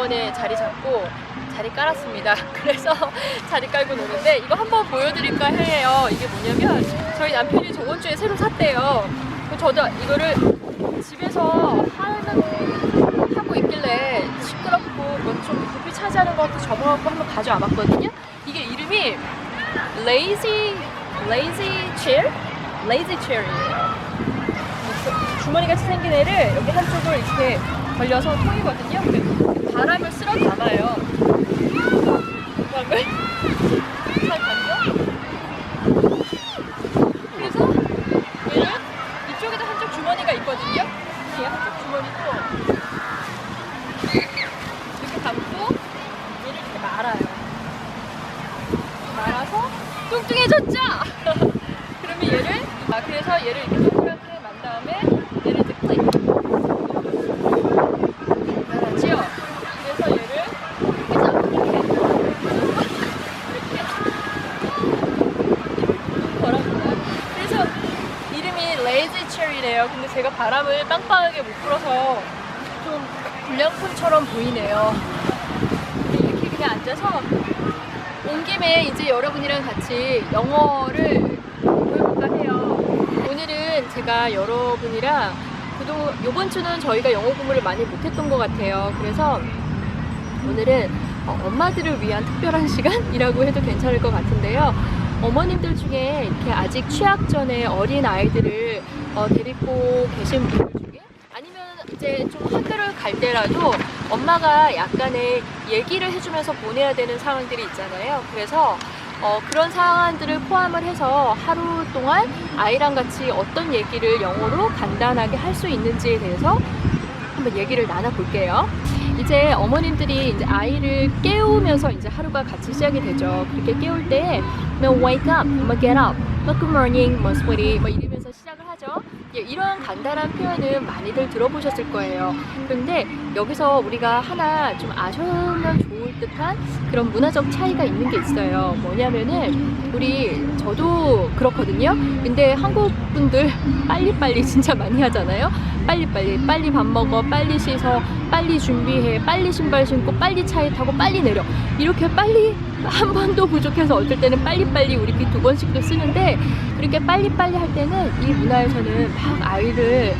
공원에 자리 잡고 자리 깔았습니다. 그래서 자리 깔고 노는데 이거 한번 보여드릴까 해요. 이게 뭐냐면 저희 남편이 저번 주에 새로 샀대요. 저도 이거를 집에서 하는 하고 있길래 시끄럽고 뭐좀 부피 차지하는 것 같아서 접어갖고 한번 가져와 봤거든요. 이게 이름이 Lazy Lazy Chair? Lazy Chair이에요. 주머니 같이 생긴 애를 여기 한쪽을 이렇게 걸려서 통이거든요. 바람을 쓸어 담아요. 그래서 이쪽에도 한쪽 주머니가 있거든요. 뒤에 한쪽 주머니도 이렇게 담고 얘를 이렇게 말아요. 말아서 뚱뚱해졌죠? 그러면 얘를 아 그래서 얘를 이렇게 동그랗게 만 다음에 얘를 이제 클릭 말하지요? 그래서 얘를 이렇게 이렇게 걸어줍니다. 그래서 이름이 레이지 체리래요. 근데 제가 바람을 빵빵하게 못 불어서 좀 불량품처럼 보이네요. 이렇게 그냥 앉아서 온 김에 이제 여러분이랑 같이 영어를 배워볼까 해요. 오늘은 제가 여러분이랑 그동 요번 주는 저희가 영어 공부를 많이 못했던 것 같아요. 그래서 오늘은 어, 엄마들을 위한 특별한 시간이라고 해도 괜찮을 것 같은데요. 어머님들 중에 이렇게 아직 취학 전에 어린 아이들을 어, 데리고 계신 분들 중에 아니면 이제 좀 학교를 갈 때라도 엄마가 약간의 얘기를 해주면서 보내야 되는 상황들이 있잖아요. 그래서 어, 그런 상황들을 포함을 해서 하루 동안 아이랑 같이 어떤 얘기를 영어로 간단하게 할 수 있는지에 대해서 한번 얘기를 나눠볼게요. 이제 어머님들이 이제 아이를 깨우면서 이제 하루가 같이 시작이 되죠. 그렇게 깨울 때, 뭐 wake up, 뭐 get up, 뭐 good morning, 뭐 sweetie, 뭐. 예, 이런 간단한 표현은 많이들 들어보셨을 거예요. 그런데 여기서 우리가 하나 좀 아시면 좋을 듯한 그런 문화적 차이가 있는 게 있어요. 뭐냐면은 우리 저도 그렇거든요. 근데 한국 분들 빨리빨리 진짜 많이 하잖아요. 빨리빨리 빨리 밥 먹어 빨리 씻어 빨리 준비해 빨리 신발 신고 빨리 차에 타고 빨리 내려 이렇게 빨리 한 번도 부족해서 어떨 때는 빨리빨리 우리 귀 두 번씩도 쓰는데 그렇게 빨리빨리 할 때는 이 문화에서는 막 아이를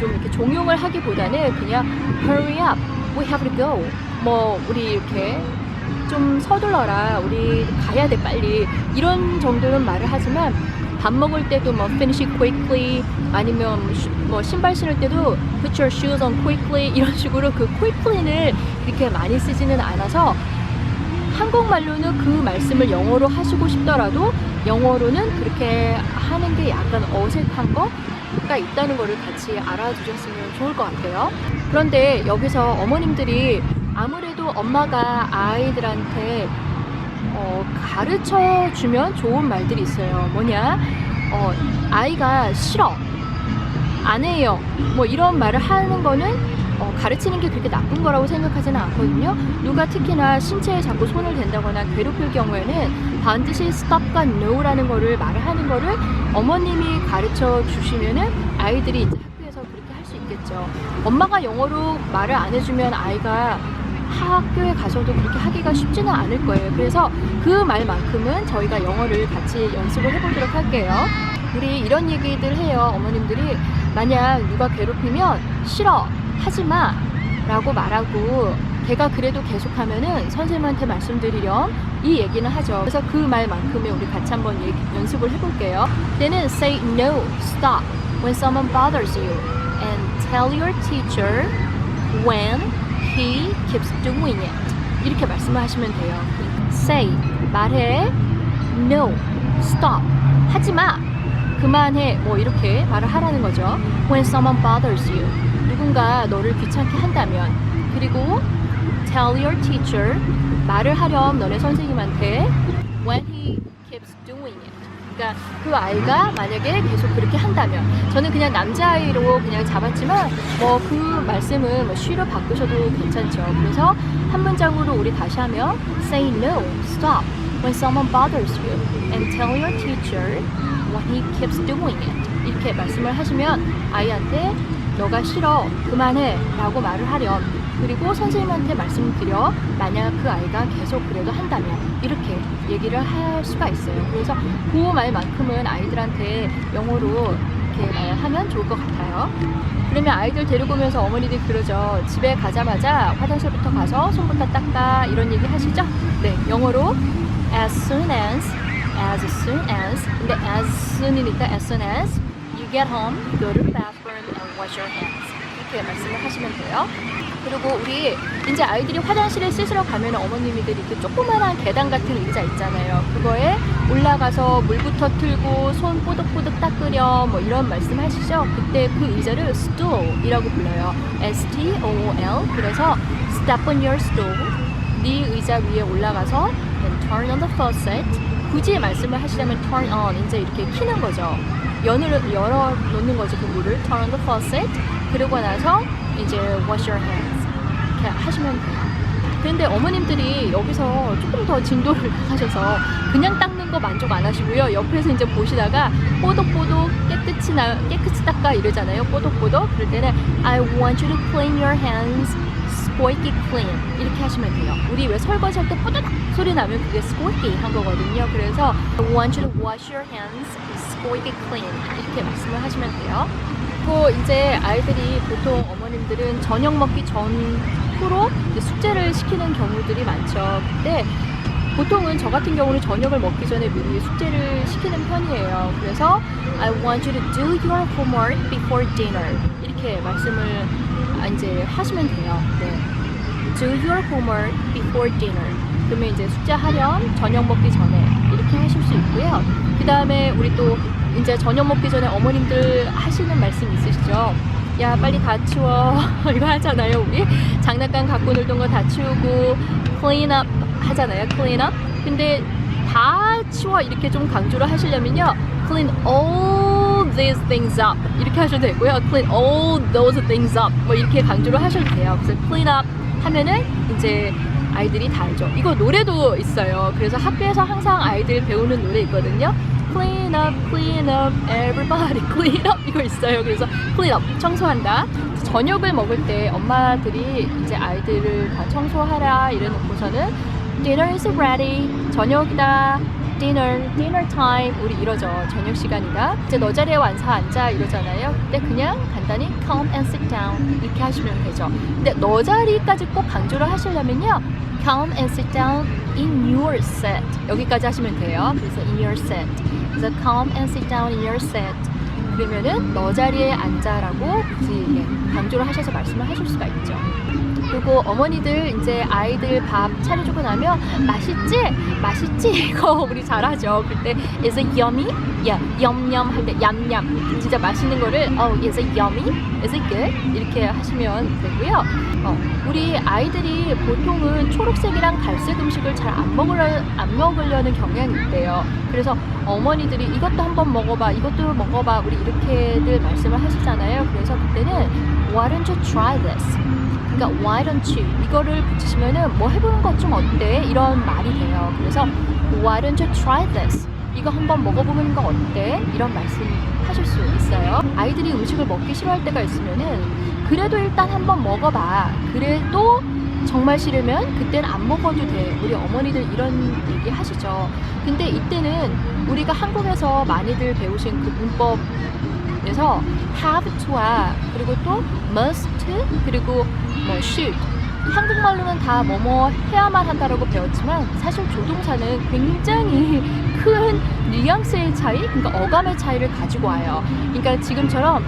좀 이렇게 종용을 하기보다는 그냥 hurry up we have to go. 뭐 우리 이렇게 좀 서둘러라 우리 가야 돼 빨리. 이런 정도는 말을 하지만 밥 먹을 때도 뭐 finish quickly. 아니면 시- 뭐 신발 신을 때도 put your shoes on quickly. 이런 식으로 그 quickly를 이렇게 많이 쓰지는 않아서 한국말로는 그 말씀을 영어로 하시고 싶더라도 영어로는 그렇게 하는 게 약간 어색한 거가 있다는 거를 같이 알아두셨으면 좋을 것 같아요. 그런데 여기서 어머님들이 아무래도 엄마가 아이들한테 어, 가르쳐 주면 좋은 말들이 있어요. 뭐냐? 어, 아이가 싫어. 안 해요. 뭐 이런 말을 하는 거는 어, 가르치는 게 그렇게 나쁜 거라고 생각하지는 않거든요. 누가 특히나 신체에 자꾸 손을 댄다거나 괴롭힐 경우에는 반드시 stop과 no라는 거를 말을 하는 거를 어머님이 가르쳐 주시면은 아이들이 이제 학교에서 그렇게 할 수 있겠죠. 엄마가 영어로 말을 안 해주면 아이가 학교에 가서도 그렇게 하기가 쉽지는 않을 거예요. 그래서 그 말만큼은 저희가 영어를 같이 연습을 해보도록 할게요. 우리 이런 얘기들 해요. 어머님들이 만약 누가 괴롭히면 싫어 하지 마 라고 말하고 걔가 그래도 계속하면은 선생님한테 말씀드리렴 이 얘기는 하죠. 그래서 그 말만큼에 우리 같이 한번 얘기, 연습을 해볼게요. 때는 say no, stop when someone bothers you and tell your teacher when he keeps doing it. 이렇게 말씀을 하시면 돼요. say 말해 no, stop 하지 마. 그만해 뭐 이렇게 말을 하라는 거죠. When someone bothers you 누군가 너를 귀찮게 한다면 그리고 tell your teacher 말을 하렴 너네 선생님한테 when he keeps doing it. 그러니까 그 아이가 만약에 계속 그렇게 한다면 저는 그냥 남자아이로 그냥 잡았지만 뭐 그 말씀은 뭐 쉬로 바꾸셔도 괜찮죠. 그래서 한 문장으로 우리 다시 하면 say no, stop when someone bothers you and tell your teacher when he keeps doing it. 이렇게 말씀을 하시면 아이한테 너가 싫어 그만해 라고 말을 하렴 그리고 선생님한테 말씀드려 만약 그 아이가 계속 그래도 한다면 이렇게 얘기를 할 수가 있어요. 그래서 그 말만큼은 아이들한테 영어로 이렇게 말하면 좋을 것 같아요. 그러면 아이들 데리고 오면서 어머니들이 그러죠. 집에 가자마자 화장실부터 가서 손부터 닦아 이런 얘기 하시죠? 네, 영어로 as soon as as soon as 근데 as soon이니까 as soon as get home, go to the bathroom and wash your hands 이렇게 말씀을 하시면 돼요. 그리고 우리 이제 아이들이 화장실에 씻으러 가면 어머님들이 이렇게 조그만한 계단 같은 의자 있잖아요. 그거에 올라가서 물부터 틀고 손 뽀득뽀득 닦으렴 뭐 이런 말씀 하시죠. 그때 그 의자를 stool이라고 불러요. S-T-O-O-L 그래서 step on your stool 네 의자 위에 올라가서 and turn on the faucet 굳이 말씀을 하시자면 turn on 이제 이렇게 키는 거죠. 연을 열어 놓는 거죠. 그 물을 turn on the faucet 그러고 나서 이제 wash your hands 이렇게 하시면 돼요. 그런데 어머님들이 여기서 조금 더 진도를 하셔서 그냥 닦는 거 만족 안 하시고요. 옆에서 이제 보시다가 뽀독뽀독 깨끗이 나 깨끗이 닦아 이러잖아요. 뽀독뽀독 그럴 때는 I want you to clean your hands squeaky clean 이렇게 하시면 돼요. 우리 왜 설거지 할때 뽀드닥 소리 나면 그게 squeaky 한 거거든요. 그래서 I want you to wash your hands squeaky clean 이렇게 말씀을 하시면 돼요. 그리고 이제 아이들이 보통 어머님들은 저녁 먹기 전 후로 이제 숙제를 시키는 경우들이 많죠. 근데 보통은 저 같은 경우는 저녁을 먹기 전에 미리 숙제를 시키는 편이에요. 그래서 I want you to do your homework before dinner 이렇게 말씀을 아, 이제 하시면 돼요. 네. Do your homework before dinner. 그러면 이제 숙제하렴 저녁 먹기 전에 이렇게 하실 수 있고요. 그 다음에 우리 또 이제 저녁 먹기 전에 어머님들 하시는 말씀 있으시죠? 야 빨리 다 치워 이거 하잖아요 우리 장난감 갖고 놀던 거 다 치우고 clean up 하잖아요 clean up 근데 다 치워 이렇게 좀 강조를 하시려면요 clean all these things up. 이렇게 하셔도 되고요. Clean all those things up. 뭐 이렇게 강조를 하셔도 돼요. 그래서 clean up 하면은 이제 아이들이 다 알죠. 이거 노래도 있어요. 그래서 학교에서 항상 아이들 배우는 노래 있거든요. Clean up, clean up, everybody clean up 이거 있어요. 그래서 clean up 청소한다. 저녁을 먹을 때 엄마들이 이제 아이들을 다 청소하라 이래놓고서는 dinner is ready. 저녁이다. Dinner, dinner time 우리 이러죠. 저녁 시간이다. 이제 너 자리에 완사 앉아 이러잖아요. 그때 그냥 간단히 come and sit down 이렇게 하시면 되죠. 근데 너 자리까지 꼭 강조를 하시려면요. come and sit down in your set 여기까지 하시면 돼요. 그래서 in your set. 그래서 come and sit down in your set. 그러면은 너 자리에 앉아라고 굳이 예, 강조를 하셔서 말씀을 하실 수가 있죠. 그리고 어머니들 이제 아이들 밥 차려주고 나면 맛있지? 맛있지? 이거 우리 잘하죠. 그때 is it yummy? 야, 염염 할때 얌얌 진짜 맛있는 거를 어, is it yummy? is it good? 이렇게 하시면 되고요. 어, 우리 아이들이 보통은 초록색이랑 갈색 음식을 잘 안 먹으려 안 먹으려는 경향이 있대요. 그래서 어머니들이 이것도 한번 먹어봐, 이것도 먹어봐, 우리 이렇게들 말씀을 하시잖아요. 그래서 그때는 Why don't you try this? 그러니까 why don't you 이거를 붙이시면은 뭐 해보는 것 좀 어때 이런 말이 돼요. 그래서 why don't you try this 이거 한번 먹어보는 거 어때 이런 말씀 하실 수 있어요. 아이들이 음식을 먹기 싫어할 때가 있으면은 그래도 일단 한번 먹어봐. 그래도 정말 싫으면 그때는 안 먹어도 돼. 우리 어머니들 이런 얘기 하시죠. 근데 이때는 우리가 한국에서 많이들 배우신 그 문법 그래서 have to와 그리고 또 must 그리고 뭐 should 한국말로는 다 뭐뭐 해야만 한다라고 배웠지만 사실 조동사는 굉장히 큰 뉘앙스의 차이, 그러니까 어감의 차이를 가지고 와요. 그러니까 지금처럼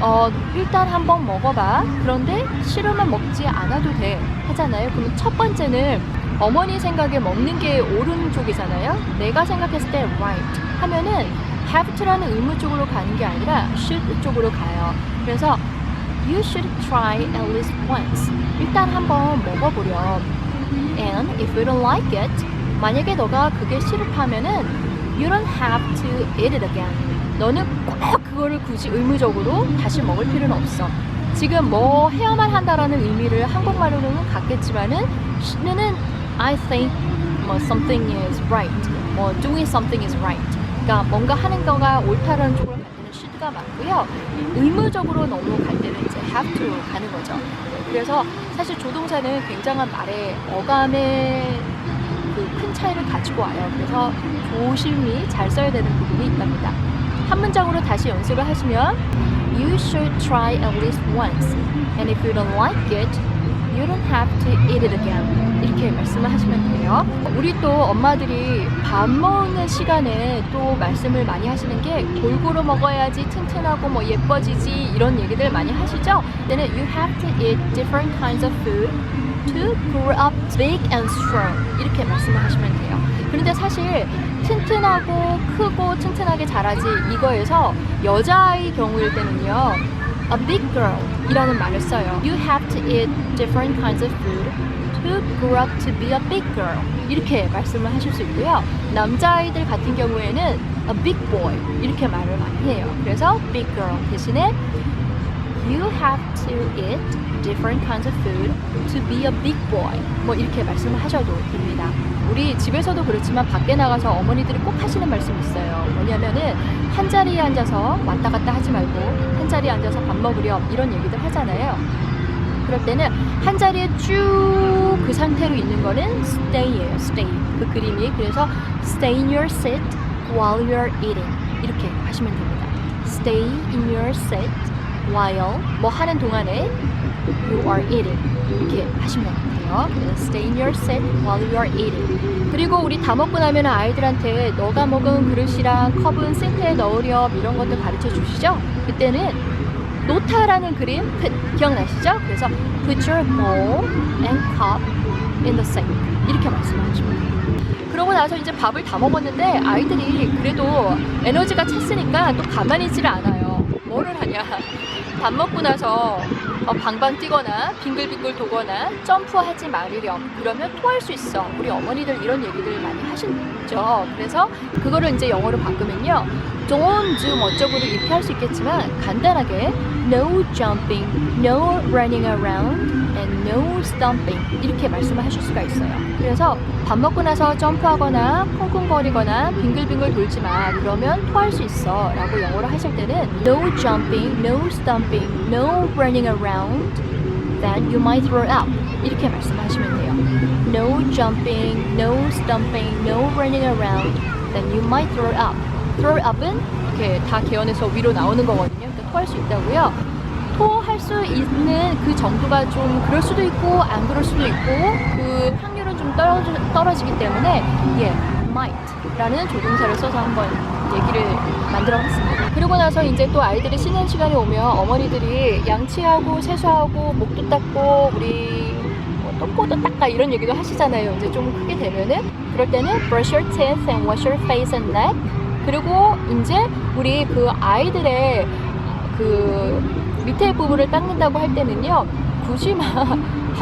어, 일단 한번 먹어봐. 그런데 싫으면 먹지 않아도 돼. 하잖아요. 그러면 첫 번째는 어머니 생각에 먹는 게 오른쪽이잖아요. 내가 생각했을 때 right 하면은 have to라는 의무 쪽으로 가는 게 아니라 should 쪽으로 가요. 그래서 you should try at least once. 일단 한번 먹어보렴. And if you don't like it, 만약에 너가 그게 싫다면은 you don't have to eat it again. 너는 꼭 그거를 굳이 의무적으로 다시 먹을 필요는 없어. 지금 뭐 해야만 한다라는 의미를 한국말로는 갖겠지만은 는 I think 뭐 something is right. 뭐 doing something is right. 그러니까 뭔가 하는 거가 옳다라는 쪽으로 갈 때는 should가 많고요. 의무적으로 넘어갈 때는 이제 have to 가는 거죠. 그래서 사실 조동사는 굉장한 말의 어감의 그 큰 차이를 가지고 와요. 그래서 조심히 잘 써야 되는 부분이 있답니다. 한 문장으로 다시 연습을 하시면 You should try at least once. And if you don't like it, you don't have to eat it again. 이렇게 말씀을 하시면 돼요. 우리 또 엄마들이 밥 먹는 시간에 또 말씀을 많이 하시는 게 골고루 먹어야지 튼튼하고 뭐 예뻐지지 이런 얘기들 많이 하시죠? 때는 you have to eat different kinds of food to grow up big and strong 이렇게 말씀을 하시면 돼요. 그런데 사실 튼튼하고 크고 튼튼하게 자라지 이거에서 여자아이 경우일 때는요. a big girl 이라는 말을 써요. You have to eat different kinds of food to grow up to be a big girl 이렇게 말씀을 하실 수 있고요. 남자아이들 같은 경우에는 a big boy 이렇게 말을 많이 해요. 그래서 big girl 대신에 You have to eat different kinds of food to be a big boy. 뭐 이렇게 말씀을 하셔도 됩니다. 우리 집에서도 그렇지만 밖에 나가서 어머니들이 꼭 하시는 말씀이 있어요. 뭐냐면은 한 자리에 앉아서 왔다 갔다 하지 말고 한 자리에 앉아서 밥 먹으렴 이런 얘기들 하잖아요. 그럴 때는 한 자리에 쭉 그 상태로 있는 거는 stay예요. stay. 그 그림이 그래서 stay in your seat while you're eating 이렇게 하시면 됩니다. stay in your seat while 뭐 하는 동안에 you are eating 이렇게 하시면. 그 래서 stay in your seat while you are eating. 그리고 우리 다 먹고 나면 아이들한테 너가 먹은 그릇이랑 컵은 싱크에 넣으렴 이런 것들 가르쳐 주시죠. 그때는 노타라는 그림 그- 기억나시죠? 그래서 put your bowl and cup in the sink 이렇게 말씀하시면. 그러고 나서 이제 밥을 다 먹었는데 아이들이 그래도 에너지가 찼으니까 또 가만히 있지를 않아요. 뭐를 하냐? 밥 먹고 나서 어, 방방 뛰거나 빙글빙글 도거나 점프하지 말으렴. 그러면 토할 수 있어. 우리 어머니들 이런 얘기들 많이 하시죠. 그래서 그거를 이제 영어로 바꾸면요. don't do 뭐 어쩌고를 이렇게 할 수 있겠지만 간단하게 no jumping, no running around, and no stomping 이렇게 말씀을 하실 수가 있어요. 그래서 밥 먹고 나서 점프하거나 쿵쿵거리거나 빙글빙글 돌지 마. 그러면 토할 수 있어. 라고 영어로 하실 때는 no jumping, no stomping, no running around, then you might throw up. 이렇게 말씀하시면 돼요. No jumping, no stomping, no running around, then you might throw up. throw up은 이렇게 다 개연해서 위로 나오는 거거든요. 그러니까 토할 수 있다고요. 토할 수 있는 그 정도가 좀 그럴 수도 있고 안 그럴 수도 있고 그 확률은 좀 떨어지, 떨어지기 때문에 예, might라는 조동사를 써서 한번 얘기를 만들어 봤습니다. 그리고 나서 이제 또 아이들이 쉬는 시간이 오면 어머니들이 양치하고 세수하고 목도 닦고 우리 뭐 똥꼬도 닦아 이런 얘기도 하시잖아요. 이제 좀 크게 되면은 그럴 때는 brush your teeth and wash your face and neck 그리고 이제 우리 그 아이들의 그 밑에 부분을 닦는다고 할 때는요 굳이 막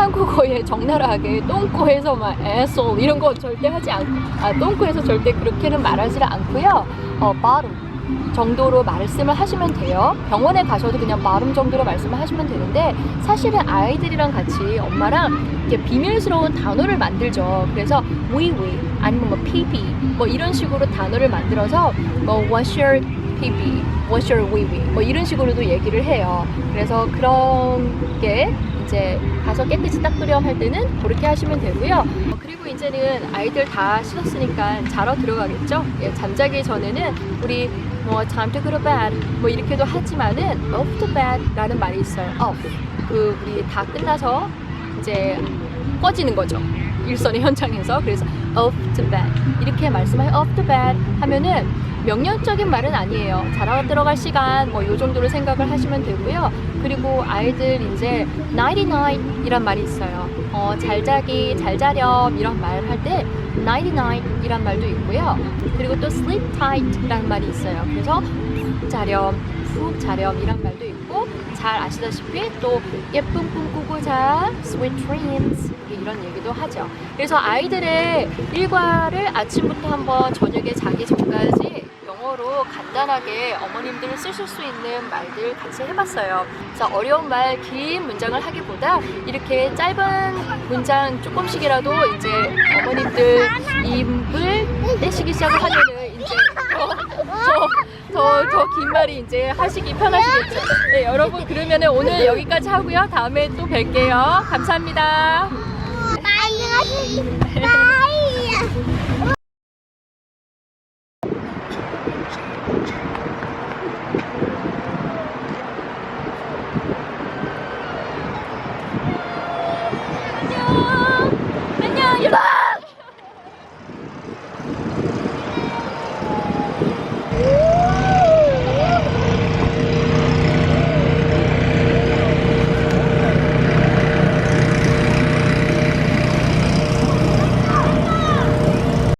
한국어에 적나라하게 똥꼬에서 막 asshole 이런 거 절대 하지 않고 아 똥꼬에서 절대 그렇게는 말하지 않고요. 어 bottom 정도로 말씀을 하시면 돼요. 병원에 가셔도 그냥 bottom 정도로 말씀을 하시면 되는데 사실은 아이들이랑 같이 엄마랑 이렇게 비밀스러운 단어를 만들죠. 그래서 we 아니면 뭐 pp 뭐 이런 식으로 단어를 만들어서 뭐 what's your pp what's your wee 뭐 이런 식으로도 얘기를 해요. 그래서 그런 게 이제 가서 깨끗이 닦으렴 할 때는 그렇게 하시면 되고요. 어, 그리고 이제는 아이들 다 씻었으니까 자러 들어가겠죠? 예, 잠자기 전에는 우리 뭐 time to go to bed 뭐 이렇게도 하지만은 off to bed 라는 말이 있어요. off 그 우리 다 끝나서 이제 꺼지는 거죠. 일선의 현장에서. 그래서 off to bed 이렇게 말씀하여 off to bed 하면은 명령적인 말은 아니에요. 자러 들어갈 시간 뭐 요 정도로 생각을 하시면 되고요. 그리고 아이들 이제 nighty night 이란 말이 있어요. 어, 잘 자기, 잘 자렴 이런 말 할 때 nighty night 이란 말도 있고요. 그리고 또 sleep tight 이란 말이 있어요. 그래서 푹 자렴, 푹 자렴 이란 말도 있고 잘 아시다시피 또 예쁜 꿈 꾸고 자 sweet dreams 이런 얘기도 하죠. 그래서 아이들의 일과를 아침부터 한번 저녁에 자기 전까지 영어로 간단하게 어머님들 쓰실 수 있는 말들 같이 해봤어요. 그래서 어려운 말, 긴 문장을 하기보다 이렇게 짧은 문장 조금씩이라도 이제 어머님들 입을 떼시기 시작을 하면은 이제 저, 저더더 긴 말이 이제 하시기 편하시겠죠. 네, 여러분 그러면은 오늘 여기까지 하고요. 다음에 또 뵐게요. 감사합니다. 빠이. 빠이.